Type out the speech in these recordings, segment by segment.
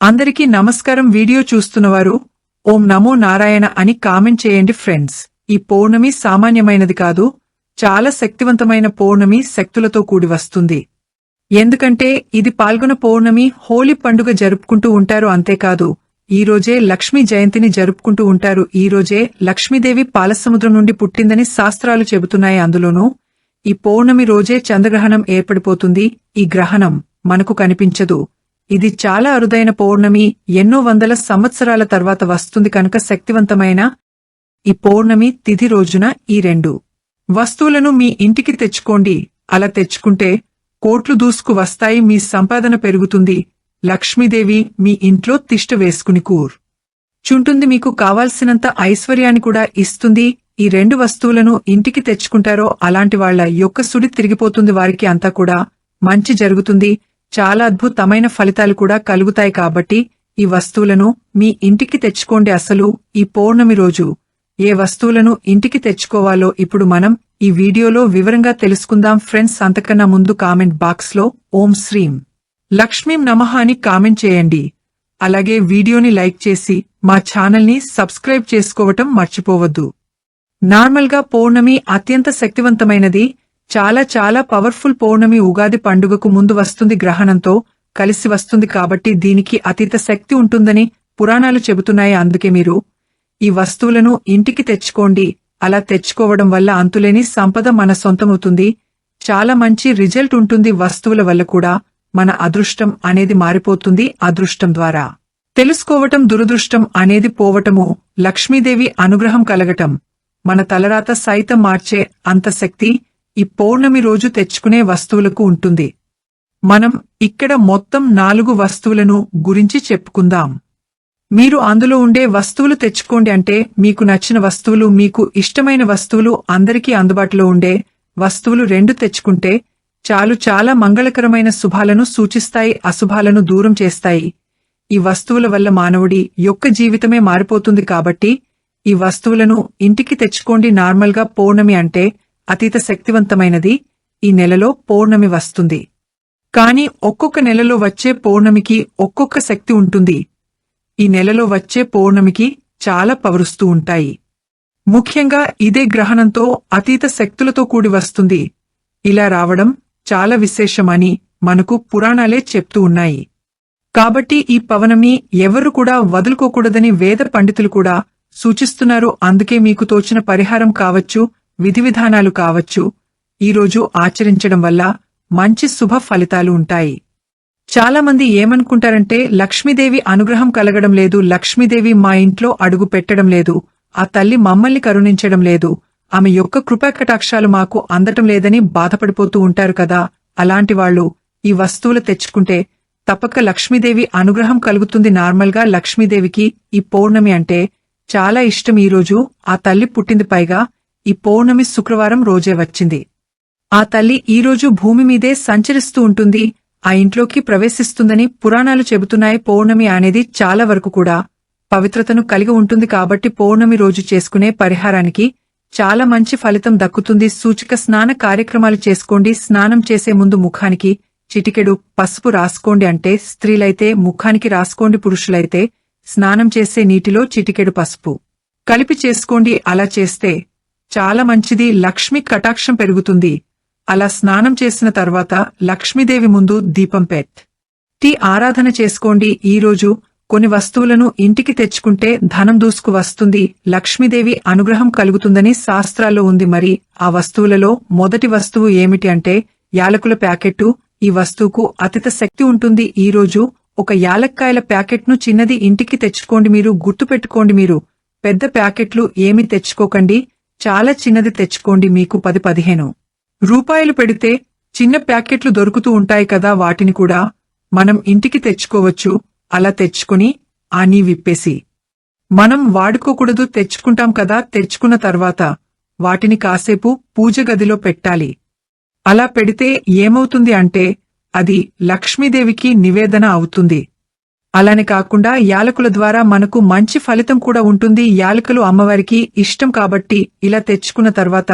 అందరికీ నమస్కారం. వీడియో చూస్తున్నవారు ఓం నమో నారాయణ అని కామెంట్ చేయండి ఫ్రెండ్స్. ఈ పౌర్ణమి సామాన్యమైనది కాదు చాలా శక్తివంతమైన పౌర్ణమి శక్తులతో కూడి వస్తుంది. ఎందుకంటే ఇది పాల్గొన పౌర్ణమి హోలీ పండుగ జరుపుకుంటూ ఉంటారు అంతేకాదు ఈ రోజే లక్ష్మీ జయంతిని జరుపుకుంటూ ఉంటారు. ఈ రోజే లక్ష్మీదేవి పాలసముద్రం నుండి పుట్టిందని శాస్త్రాలు చెబుతున్నాయి. అందులోనూ ఈ పౌర్ణమి రోజే చంద్రగ్రహణం ఏర్పడిపోతుంది. ఈ గ్రహణం మనకు కనిపించదు. ఇది చాలా అరుదైన పౌర్ణమి ఎన్నో వందల సంవత్సరాల తర్వాత వస్తుంది కనుక శక్తివంతమైన ఈ పౌర్ణమి తిథి రోజున ఈ రెండు. వస్తువులను మీ ఇంటికి తెచ్చుకోండి. అలా తెచ్చుకుంటే కోట్లు దూసుకు వస్తాయి మీ సంపాదన పెరుగుతుంది. లక్ష్మీదేవి మీ ఇంట్లో తిష్ట వేసుకుని కూర్. చుంటుంది మీకు కావాల్సినంత ఐశ్వర్యాన్ని కూడా ఇస్తుంది. ఈ రెండు వస్తువులను ఇంటికి తెచ్చుకుంటారో అలాంటి వాళ్ళ యొక్క సుడి తిరిగిపోతుంది వారికి అంతా కూడా మంచి జరుగుతుంది. చాలా అద్భుతమైన ఫలితాలు కూడా కలుగుతాయి కాబట్టి ఈ వస్తువులను మీ ఇంటికి తెచ్చుకోండి అసలు ఈ పౌర్ణమి రోజు. ఏ వస్తువులను ఇంటికి తెచ్చుకోవాలో ఇప్పుడు మనం ఈ వీడియోలో వివరంగా తెలుసుకుందాం ఫ్రెండ్స్. అంతకన్నా ముందు కామెంట్ బాక్స్లో ఓం శ్రీం. లక్ష్మీం నమః అని కామెంట్ చేయండి. అలాగే వీడియోని లైక్ చేసి మా ఛానల్ని సబ్స్క్రైబ్ చేసుకోవటం మర్చిపోవద్దు. నార్మల్గా పౌర్ణమి అత్యంత శక్తివంతమైనది చాలా చాలా పవర్ఫుల్ పౌర్ణమి ఉగాది పండుగకు ముందు వస్తుంది గ్రహణంతో కలిసి వస్తుంది కాబట్టి దీనికి అతీత శక్తి ఉంటుందని పురాణాలు చెబుతున్నాయి. అందుకే మీరు ఈ వస్తువులను ఇంటికి తెచ్చుకోండి. అలా తెచ్చుకోవడం వల్ల అంతులేని సంపద మన సొంతమవుతుంది. చాలా మంచి రిజల్ట్ ఉంటుంది వస్తువుల వల్ల కూడా. మన అదృష్టం అనేది మారిపోతుంది అదృష్టం ద్వారా. తెలుసుకోవటం దురదృష్టం అనేది పోవటము. లక్ష్మీదేవి అనుగ్రహం కలగటం. మన తలరాత సైతం మార్చే అంత శక్తి ఈ పౌర్ణమి రోజు తెచ్చుకునే వస్తువులకు ఉంటుంది. మనం ఇక్కడ మొత్తం నాలుగు వస్తువులను గురించి చెప్పుకుందాం. మీరు అందులో ఉండే వస్తువులు తెచ్చుకోండి అంటే మీకు నచ్చిన వస్తువులు మీకు ఇష్టమైన వస్తువులు అందరికీ అందుబాటులో ఉండే వస్తువులు రెండు తెచ్చుకుంటే చాలు చాలా మంగళకరమైన శుభాలను సూచిస్తాయి అశుభాలను దూరం చేస్తాయి. ఈ వస్తువుల వల్ల మానవుడి యొక్క జీవితమే మారిపోతుంది కాబట్టి ఈ వస్తువులను ఇంటికి తెచ్చుకోండి నార్మల్గా పౌర్ణమి అంటే అతీత శక్తివంతమైనది ఈ నెలలో పౌర్ణమి వస్తుంది. కాని ఒక్కొక్క నెలలో వచ్చే పౌర్ణమికి ఒక్కొక్క శక్తి ఉంటుంది. ఈ నెలలో వచ్చే పౌర్ణమికి చాలా పవరుస్తూ ఉంటాయి. ముఖ్యంగా ఇదే గ్రహణంతో అతీత శక్తులతో కూడి వస్తుంది. ఇలా రావడం చాలా విశేషమని మనకు పురాణాలే చెప్తూ ఉన్నాయి. కాబట్టి ఈ పవనమి ఎవరు కూడా వదులుకోకూడదని వేద పండితులు కూడా సూచిస్తున్నారు. అందుకే మీకు తోచిన పరిహారం కావచ్చు విధి విధానాలు కావచ్చు ఈరోజు ఆచరించడం వల్ల మంచి శుభ ఫలితాలు ఉంటాయి. చాలా మంది ఏమనుకుంటారంటే లక్ష్మీదేవి అనుగ్రహం కలగడం లేదు లక్ష్మీదేవి మా ఇంట్లో అడుగు పెట్టడం లేదు ఆ తల్లి మమ్మల్ని కరుణించడం లేదు ఆమె యొక్క కృపాకటాక్షాలు మాకు అందటం లేదని బాధపడిపోతూ ఉంటారు కదా అలాంటి వాళ్ళు ఈ వస్తువులు తెచ్చుకుంటే తప్పక లక్ష్మీదేవి అనుగ్రహం కలుగుతుంది నార్మల్గా లక్ష్మీదేవికి ఈ పౌర్ణమి అంటే చాలా ఇష్టం ఈరోజు ఆ తల్లి పుట్టింది పైగా ఈ పౌర్ణమి శుక్రవారం రోజే వచ్చింది. ఆ తల్లి ఈరోజు భూమి మీదే సంచరిస్తూ ఉంటుంది. ఆ ఇంట్లోకి ప్రవేశిస్తుందని పురాణాలు చెబుతున్నాయి. పౌర్ణమి అనేది చాలా వరకు కూడా పవిత్రతను కలిగి ఉంటుంది కాబట్టి పౌర్ణమి రోజు చేసుకునే పరిహారానికి చాలా మంచి ఫలితం దక్కుతుంది. సూచిక స్నాన కార్యక్రమాలు చేసుకోండి. స్నానం చేసే ముందు ముఖానికి చిటికెడు పసుపు రాసుకోండి అంటే స్త్రీలైతే ముఖానికి రాసుకోండి పురుషులైతే స్నానం చేసే నీటిలో చిటికెడు పసుపు కలిపి చేసుకోండి. అలా చేస్తే చాలా మంచిది లక్ష్మి కటాక్షం పెరుగుతుంది. అలా స్నానం చేసిన తర్వాత లక్ష్మీదేవి ముందు దీపం పెట్. టీ ఆరాధన చేసుకోండి. ఈరోజు కొన్ని వస్తువులను ఇంటికి తెచ్చుకుంటే ధనం దూసుకు వస్తుంది. లక్ష్మీదేవి అనుగ్రహం కలుగుతుందని శాస్త్రాల్లో ఉంది మరి. ఆ వస్తువులలో మొదటి వస్తువు ఏమిటి అంటే యాలకుల ప్యాకెట్టు. ఈ వస్తువుకు అతిత శక్తి ఉంటుంది. ఈరోజు ఒక యాలక్కాయల ప్యాకెట్ను చిన్నది ఇంటికి తెచ్చుకోండి మీరు గుర్తుపెట్టుకోండి మీరు. పెద్ద ప్యాకెట్లు ఏమి తెచ్చుకోకండి. చాలా చిన్నది తెచ్చుకోండి మీకు పది పదిహేను. రూపాయలు పెడితే చిన్న ప్యాకెట్లు దొరుకుతూ ఉంటాయి కదా వాటిని కూడా మనం ఇంటికి తెచ్చుకోవచ్చు. అలా తెచ్చుకుని ఆనీ విప్పేసి. మనం వాడుకోకూడదు తెచ్చుకుంటాం కదా తెచ్చుకున్న తర్వాత వాటిని కాసేపు పూజ గదిలో పెట్టాలి. అలా పెడితే ఏమవుతుంది అంటే అది లక్ష్మీదేవికి నివేదన అవుతుంది. అలానే కాకుండా యాలకుల ద్వారా మనకు మంచి ఫలితం కూడా ఉంటుంది. యాలకులు అమ్మవారికి ఇష్టం కాబట్టి ఇలా తెచ్చుకున్న తర్వాత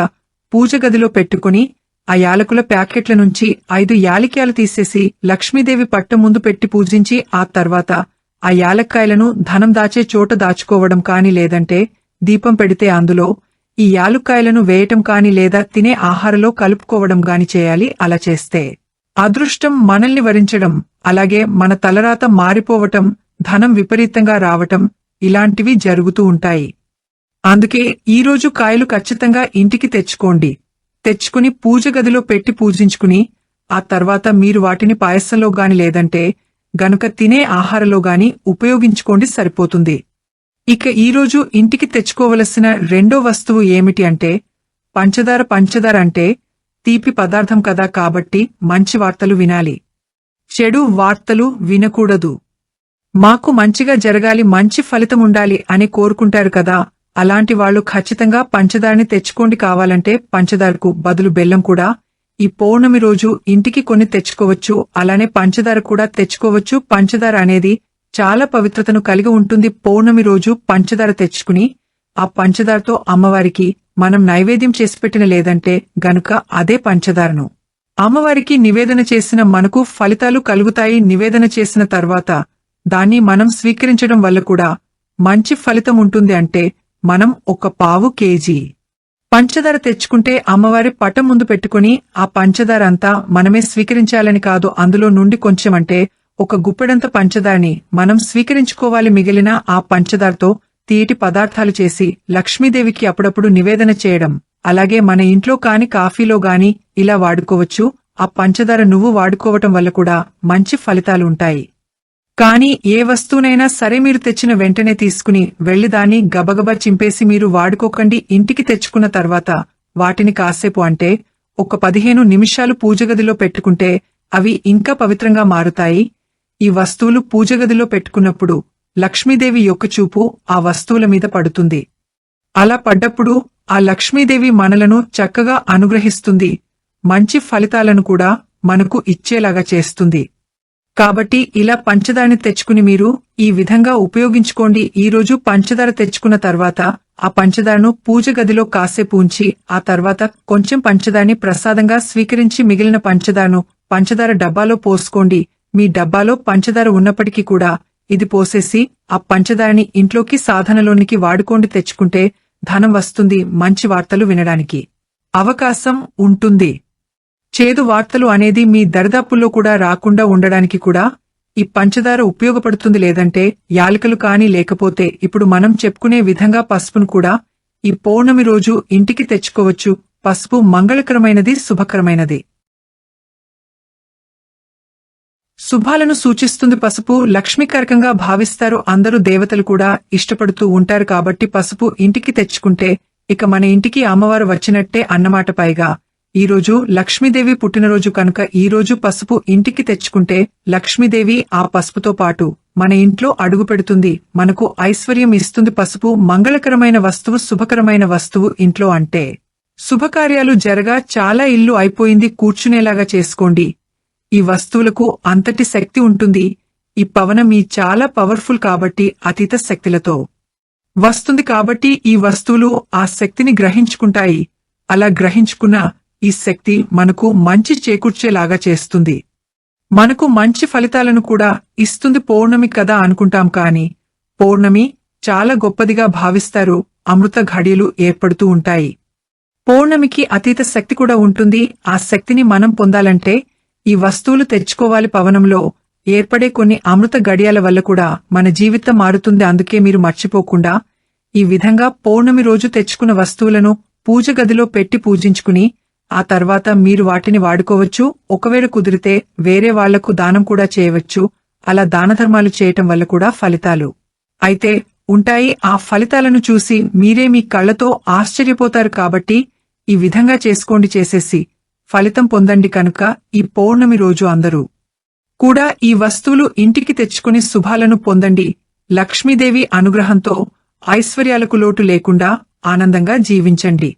పూజ గదిలో పెట్టుకుని ఆ యాలకుల ప్యాకెట్ల నుంచి ఐదు యాలిక్యాలు తీసేసి లక్ష్మీదేవి పట్టం ముందు పెట్టి పూజించి ఆ తర్వాత ఆ యాలక్కాయలను ధనం దాచే చోట దాచుకోవడం కాని లేదంటే దీపం పెడితే అందులో ఈ యాలుక్కాయలను వేయటం కాని లేదా తినే ఆహారలో కలుపుకోవడం గాని చేయాలి. అలా చేస్తే అదృష్టం మనల్ని వరించడం అలాగే మన తలరాత మారిపోవటం ధనం విపరీతంగా రావటం ఇలాంటివి జరుగుతూ ఉంటాయి. అందుకే ఈరోజు కాయలు ఖచ్చితంగా ఇంటికి తెచ్చుకోండి. తెచ్చుకుని పూజ గదిలో పెట్టి పూజించుకుని ఆ తర్వాత మీరు వాటిని పాయసంలో గాని లేదంటే గనుక తినే ఆహారంలో గాని ఉపయోగించుకోండి సరిపోతుంది. ఇక ఈరోజు ఇంటికి తెచ్చుకోవలసిన రెండో వస్తువు ఏమిటి అంటే పంచదార పంచదార అంటే తీపి పదార్థం కదా కాబట్టి మంచి వార్తలు వినాలి. చెడు వార్తలు వినకూడదు. మాకు మంచిగా జరగాలి మంచి ఫలితం ఉండాలి అని కోరుకుంటారు కదా. అలాంటి వాళ్ళు ఖచ్చితంగా పంచదారని తెచ్చుకోండి కావాలంటే పంచదారకు బదులు బెల్లం కూడా. ఈ పౌర్ణమి రోజు ఇంటికి కొన్ని తెచ్చుకోవచ్చు అలానే పంచదార కూడా తెచ్చుకోవచ్చు. పంచదార అనేది చాలా పవిత్రతను కలిగి ఉంటుంది. పౌర్ణమి రోజు పంచదార తెచ్చుకుని ఆ పంచదారతో అమ్మవారికి మనం నైవేద్యం చేసి పెట్టిన లేదంటే గనుక అదే పంచదారను. అమ్మవారికి నివేదన చేసిన మనకు ఫలితాలు కలుగుతాయి నివేదన చేసిన తర్వాత దాన్ని మనం స్వీకరించడం వల్ల కూడా మంచి ఫలితం ఉంటుంది అంటే మనం ఒక పావు కేజీ పంచదార తెచ్చుకుంటే అమ్మవారి పటం ముందు పెట్టుకుని ఆ పంచదార అంతా మనమే స్వీకరించాలని కాదు అందులో నుండి కొంచెం అంటే ఒక గుప్పెడంత పంచదారని మనం స్వీకరించుకోవాలి మిగిలిన ఆ పంచదారతో తీయటి పదార్థాలు చేసి లక్ష్మీదేవికి అప్పుడప్పుడు నివేదన చేయడం. అలాగే మన ఇంట్లో కాని కాఫీలో గాని ఇలా వాడుకోవచ్చు. ఆ పంచదార నువ్వు వాడుకోవటం వల్ల కూడా మంచి ఫలితాలు ఉంటాయి. కానీ ఏ వస్తువునైనా సరే మీరు తెచ్చిన వెంటనే తీసుకుని వెళ్ళి దాన్ని గబగబా చింపేసి మీరు వాడుకోకండి ఇంటికి తెచ్చుకున్న తర్వాత. వాటిని కాసేపు అంటే ఒక పదిహేను నిమిషాలు పూజగదిలో పెట్టుకుంటే అవి ఇంకా పవిత్రంగా మారుతాయి. ఈ వస్తువులు పూజగదిలో పెట్టుకున్నప్పుడు లక్ష్మీదేవి యొక్క చూపు ఆ వస్తువుల మీద పడుతుంది. అలా పడ్డప్పుడు ఆ లక్ష్మీదేవి మనలను చక్కగా అనుగ్రహిస్తుంది. మంచి ఫలితాలను కూడా మనకు ఇచ్చేలాగా చేస్తుంది. కాబట్టి ఇలా పంచదారని తెచ్చుకుని మీరు ఈ విధంగా ఉపయోగించుకోండి. ఈ రోజు పంచదార తెచ్చుకున్న తర్వాత ఆ పంచదారను పూజ గదిలో కాసేపు ఉంచి ఆ తర్వాత కొంచెం పంచదారని ప్రసాదంగా స్వీకరించి మిగిలిన పంచదారను పంచదార డబ్బాలో పోసుకోండి. మీ డబ్బాలో పంచదార ఉన్నప్పటికీ కూడా ఇది పోసేసి ఆ పంచదారని ఇంట్లోకి సాధనలోనికి వాడుకోండి తెచ్చుకుంటే ధనం వస్తుంది మంచి వార్తలు వినడానికి. అవకాశం ఉంటుంది. చేదు వార్తలు అనేది మీ దరిదాపుల్లో కూడా రాకుండా ఉండడానికి కూడా ఈ పంచదార ఉపయోగపడుతుంది లేదంటే యాలకలు కాని లేకపోతే ఇప్పుడు మనం చెప్పుకునే విధంగా పసుపును కూడా ఈ పౌర్ణమి రోజు ఇంటికి తెచ్చుకోవచ్చు. పసుపు మంగళకరమైనది శుభకరమైనది. శుభాలను సూచిస్తుంది పసుపు లక్ష్మీకరకంగా భావిస్తారు. అందరూ దేవతలు కూడా ఇష్టపడుతూ ఉంటారు కాబట్టి పసుపు ఇంటికి తెచ్చుకుంటే ఇక మన ఇంటికి అమ్మవారు వచ్చినట్టే అన్నమాట పైగా. ఈ రోజు లక్ష్మీదేవి పుట్టినరోజు కనుక ఈ రోజు పసుపు ఇంటికి తెచ్చుకుంటే లక్ష్మీదేవి ఆ పసుపుతో పాటు మన ఇంట్లో అడుగు పెడుతుంది. మనకు ఐశ్వర్యం ఇస్తుంది పసుపు మంగళకరమైన వస్తువు శుభకరమైన వస్తువు ఇంట్లో అంటే. శుభకార్యాలు జరగా చాలా ఇల్లు అయిపోయింది. కూర్చునేలాగా చేసుకోండి. ఈ వస్తువులకు అంతటి శక్తి ఉంటుంది. ఈ పవనం ఈ చాలా పవర్ఫుల్ కాబట్టి అతీత శక్తులతో. వస్తుంది కాబట్టి ఈ వస్తువులు ఆ శక్తిని గ్రహించుకుంటాయి. అలా గ్రహించుకున్న ఈ శక్తి మనకు మంచి చేకూర్చేలాగా చేస్తుంది. మనకు మంచి ఫలితాలను కూడా ఇస్తుంది పౌర్ణమి కదా అనుకుంటాం కాని పౌర్ణమి చాలా గొప్పదిగా భావిస్తారు. అమృత ఘడియలు ఏర్పడుతూ ఉంటాయి. పౌర్ణమికి అతీత శక్తి కూడా ఉంటుంది. ఆ శక్తిని మనం పొందాలంటే ఈ వస్తువులు తెచ్చుకోవాలి పవనంలో. ఏర్పడే కొన్ని అమృత గడియాల వల్ల కూడా మన జీవితం మారుతుంది. అందుకే మీరు మర్చిపోకుండా ఈ విధంగా పౌర్ణమి రోజు తెచ్చుకున్న వస్తువులను పూజ గదిలో పెట్టి పూజించుకుని ఆ తర్వాత మీరు వాటిని వాడుకోవచ్చు. ఒకవేళ కుదిరితే వేరే వాళ్ళకు దానం కూడా చేయవచ్చు. అలా దానధర్మాలు చేయటం వల్ల కూడా ఫలితాలు అయితే ఉంటాయి. ఆ ఫలితాలను చూసి మీరే మీ కళ్ళతో ఆశ్చర్యపోతారు కాబట్టి ఈ విధంగా చేసుకోండి చేసేసి. ఫలితం పొందండి కనుక ఈ పౌర్ణమి రోజు అందరూ. కూడా ఈ వస్తువులు ఇంటికి తెచ్చుకుని శుభాలను పొందండి. లక్ష్మీదేవి అనుగ్రహంతో ఐశ్వర్యాలకు లోటు లేకుండా ఆనందంగా జీవించండి.